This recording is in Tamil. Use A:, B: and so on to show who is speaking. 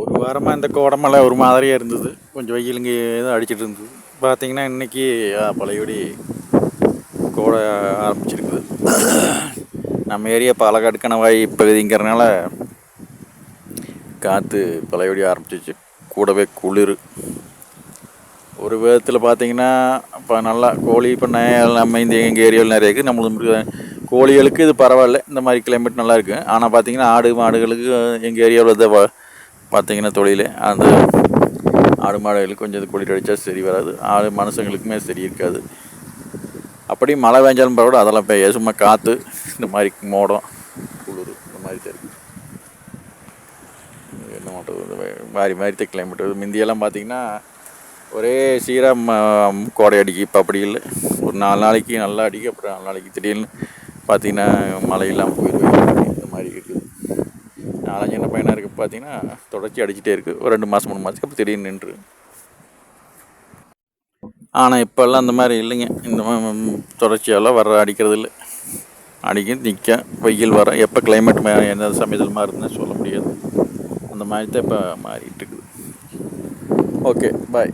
A: ஒரு வாரமாக இந்த கோடமலை ஒரு மாதிரியாக இருந்தது. கொஞ்சம் வெயிலுங்க ஏதோ அடிச்சிட்டு இருந்தது. பார்த்தீங்கன்னா இன்றைக்கி பழையபடி கோட ஆரம்பிச்சிருக்குது. நம்ம ஏரியா பாலக்காடு கணவாய் பகுதிங்கிறனால காற்று பழையபடி ஆரம்பிச்சிச்சு. கூடவே குளிர். ஒரு விதத்தில் பார்த்தீங்கன்னா இப்போ நல்லா கோழி பண்ணை நம்ம இந்த எங்கள் ஏரியாவில் நிறைய இருக்குது. நம்மளுக்கு கோழிகளுக்கு இது பரவாயில்ல. இந்த மாதிரி கிளைமேட் நல்லா இருக்குது ஆனால் பார்த்தீங்கன்னா ஆடு மாடுகளுக்கு எங்கள் ஏரியாவில் இதை பார்த்தீங்கன்னா தொழில் அந்த ஆடு மாடுகளுக்கு கொஞ்சம் இது குளிர் அடித்தா சரி வராது. ஆடு மனுஷங்களுக்குமே சரி இருக்காது. அப்படி மழை பெஞ்சாலும் பரவாயில்ல அதெல்லாம் பெய்ய சும்மா காற்று இந்த மாதிரி மோடம் குளிர் இந்த மாதிரி தான் இருக்குது என்ன பண்ணுறது மாறி மாறி கிளைமேட் முந்தியெல்லாம் பார்த்தீங்கன்னா ஒரே சீராக கோடை அடிக்கு இப்போ அப்படி இல்லை. ஒரு நாலு நாளைக்கு நல்லா அடிக்கும் அப்புறம் நாலு நாளைக்கு திடீர்னு பார்த்தீங்கன்னா மழையெல்லாம் போயிடுது இந்த மாதிரி இருக்குது. நாலஞ்சு பார்த்தீங்கன்னா தொடர்ச்சி அடிச்சுட்டே இருக்குது ஒரு ரெண்டு மாதம் மூணு மாதத்துக்கு அப்புறம் திடீர்னு நின்று. ஆனால் இப்போல்லாம் அந்த மாதிரி இல்லைங்க. இந்த மாதிரி தொடர்ச்சியெல்லாம் வர அடிக்கிறது இல்லை. அடிக்க நிற்க வெயில் வர எப்போ கிளைமேட் எந்த சமயத்தில் மாறுதுன்னு சொல்ல முடியாது. அந்த மாதிரி தான் இப்போ மாறிட்டு இருக்குது. Okay bye